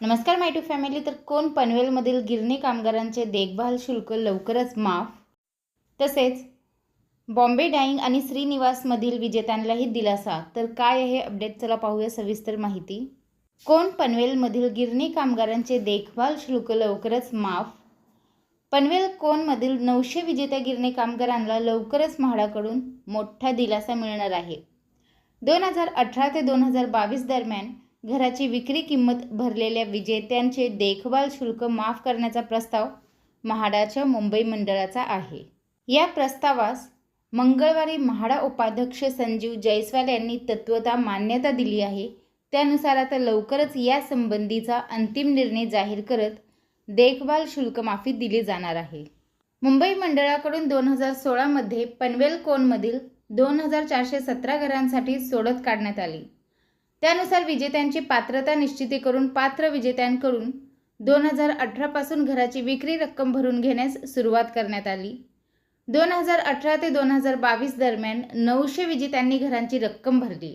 नमस्कार माय to family तर कोण पनवेलमधील गिरणी कामगारांचे देखभाल शुल्क लवकरच माफ? तसेच बॉम्बे डाईंग आणि श्रीनिवासमधील विजेत्यांनाही दिलासा. तर काय आहे अपडेट चला पाहूया सविस्तर माहिती. कोण पनवेलमधील गिरणी कामगारांचे देखभाल शुल्क लवकरच माफ? पनवेल कोणमधील नऊशे विजेत्या गिरणी कामगारांना लवकरच म्हाडाकडून मोठा दिलासा मिळणार आहे? दोन हजार अठरा ते दोन हजार बावीस दरम्यान घराची विक्री किंमत भरलेल्या विजेत्यांचे देखभाल शुल्क माफ करण्याचा प्रस्ताव म्हाडाच्या मुंबई मंडळाचा आहे. या प्रस्तावास मंगळवारी म्हाडा उपाध्यक्ष संजीव जयस्वाल यांनी तत्वता मान्यता दिली आहे. त्यानुसार आता लवकरच या संबंधीचा अंतिम निर्णय जाहीर करत देखभाल शुल्क माफी दिली जाणार आहे. मुंबई मंडळाकडून दोन हजार सोळामध्ये पनवेल कोनमधील दोन हजार चारशे सतरा घरांसाठी सोडत काढण्यात आली. त्यानुसार विजेत्यांची पात्रता निश्चिती करून पात्र विजेत्यांकडून दोन हजार अठरापासून घराची विक्री रक्कम भरून घेण्यास सुरुवात करण्यात आली. दोन हजार अठरा ते दोन हजार बावीस दरम्यान नऊशे विजेत्यांनी घरांची रक्कम भरली.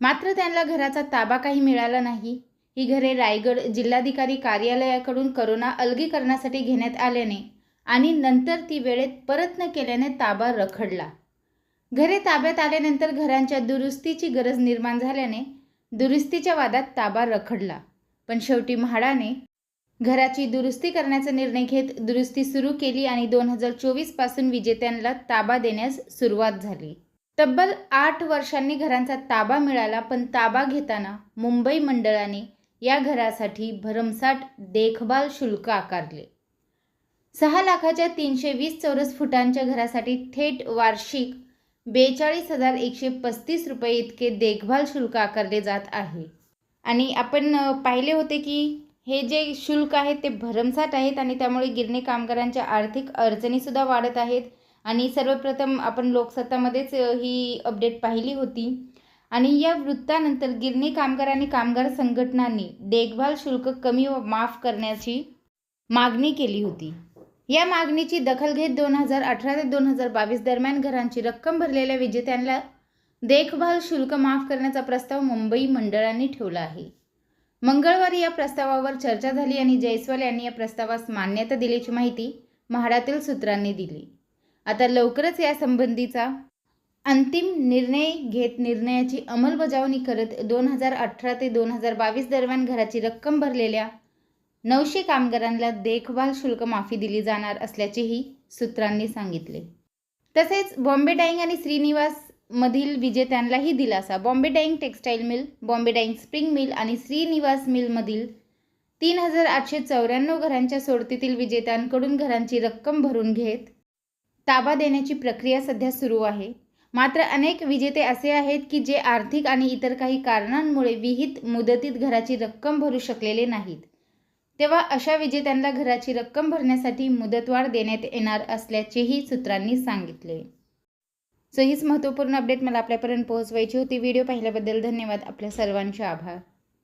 मात्र त्यांना घराचा ताबा काही मिळाला नाही. ही घरे रायगड जिल्हाधिकारी कार्यालयाकडून करोना अलगीकरणासाठी घेण्यात आल्याने आणि नंतर ती वेळेत परत न केल्याने ताबा रखडला. घरे ताब्यात आल्यानंतर घरांच्या दुरुस्तीची गरज निर्माण झाल्याने दुरुस्तीच्या वादात ताबा रखडला. पण शेवटी म्हाडाने घराची दुरुस्ती करण्याचा निर्णय घेत दुरुस्ती सुरू केली आणि दोन हजार चोवीसपासून विजेत्यांना ताबा देण्यास सुरुवात झाली. तब्बल आठ वर्षांनी घरांचा ताबा मिळाला पण ताबा घेताना मुंबई मंडळाने या घरासाठी भरमसाठ देखभाल शुल्क आकारले. सहा लाखाच्या तीनशे वीस चौरस फुटांच्या घरासाठी थेट वार्षिक बेचाळीस हजार एकशे पस्तीस रुपये इतके देखभाल शुल्क आकारले जात आहे. आणि आपण पाहिले होते की हे जे शुल्क आहे ते भरमसाठ आहेत आणि त्यामुळे गिरणी कामगारांच्या आर्थिक अडचणीसुद्धा वाढत आहेत. आणि सर्वप्रथम आपण लोकसत्तामध्येच ही अपडेट पाहिली होती. आणि या वृत्तानंतर गिरणी कामगार आणि कामगार संघटनांनी देखभाल शुल्क कमी व माफ करण्याची मागणी केली होती. या मागणीची दखल घेत दोन हजार अठरा ते दोन हजार बावीस दरम्यान घरांची रक्कम भरलेल्या विजेत्यांना देखभाल शुल्क माफ करण्याचा प्रस्ताव मुंबई मंडळांनी ठेवला आहे. मंगळवारी या प्रस्तावावर चर्चा झाली आणि जयस्वाल यांनी या प्रस्तावास मान्यता दिल्याची माहिती म्हाडातील सूत्रांनी दिली. आता लवकरच या संबंधीचा अंतिम निर्णय घेत निर्णयाची अंमलबजावणी करत दोन हजार अठरा ते दोन हजार बावीस दरम्यान घराची रक्कम भरलेल्या नऊशे कामगारांना देखभाल शुल्क माफी दिली जाणार असल्याचेही सूत्रांनी सांगितले. तसेच बॉम्बे डाईंग आणि श्रीनिवास मधील विजेत्यांनाही दिलासा. Bombay dyeing textile mill Bombay dyeing spring mill आणि श्रीनिवास मिलमधील तीन हजार आठशे चौऱ्याण्णव घरांच्या सोडतीतील विजेत्यांकडून घरांची रक्कम भरून घेत ताबा देण्याची प्रक्रिया सध्या सुरू आहे. मात्र अनेक विजेते असे आहेत की जे आर्थिक आणि इतर काही कारणांमुळे विहित मुदतीत घराची रक्कम भरू शकलेले नाहीत. तेव्हा अशा विजेत्यांना घराची रक्कम भरण्यासाठी मुदतवाढ देण्यात येणार असल्याचेही सूत्रांनी सांगितले. सो हीच महत्त्वपूर्ण अपडेट मला आपल्यापर्यंत पोहोचवायची होती. व्हिडिओ पाहिल्याबद्दल धन्यवाद. आपल्या सर्वांचे आभार.